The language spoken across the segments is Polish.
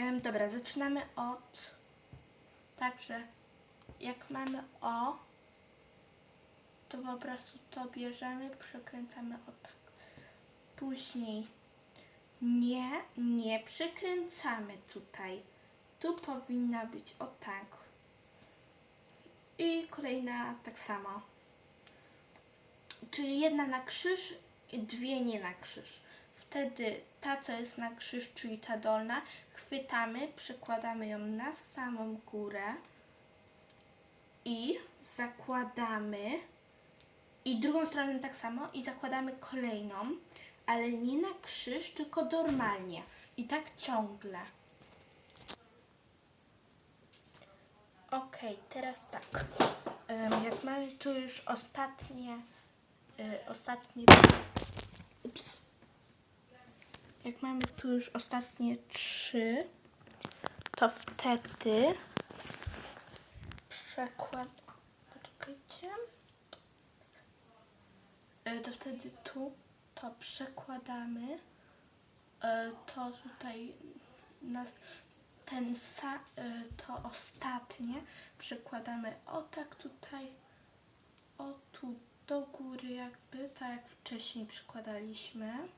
Em, dobra, zaczynamy od... Także jak mamy O, to po prostu to bierzemy, przekręcamy o tak. Później nie, nie przykręcamy tutaj. Tu powinna być o tak. I kolejna tak samo. Czyli jedna na krzyż dwie nie na krzyż. Wtedy ta, co jest na krzyż, czyli ta dolna, chwytamy, przekładamy ją na samą górę i zakładamy i drugą stronę tak samo i zakładamy kolejną, ale nie na krzyż, tylko normalnie. I tak ciągle. Okej, teraz tak. Jak mamy tu już ostatnie, y, ostatnie, ups. Jak mamy tu już ostatnie trzy, to wtedy przekład, poczekajcie, Y, to wtedy tu to przekładamy, y, to tutaj na ten sa, y, to ostatnie przekładamy o tak tutaj, o tu do góry jakby, tak jak wcześniej przykładaliśmy.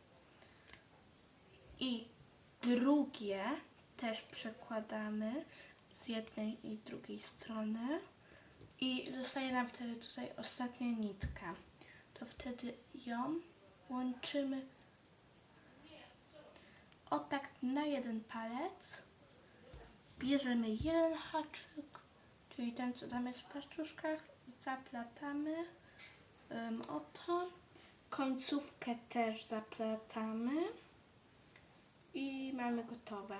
I drugie też przekładamy z jednej i drugiej strony. I zostaje nam wtedy tutaj ostatnia nitka. To wtedy ją łączymy o tak na jeden palec. Bierzemy jeden haczyk, czyli ten, co tam jest w paszczuszkach, zaplatamy um, oto. Końcówkę też zaplatamy i mamy gotowe.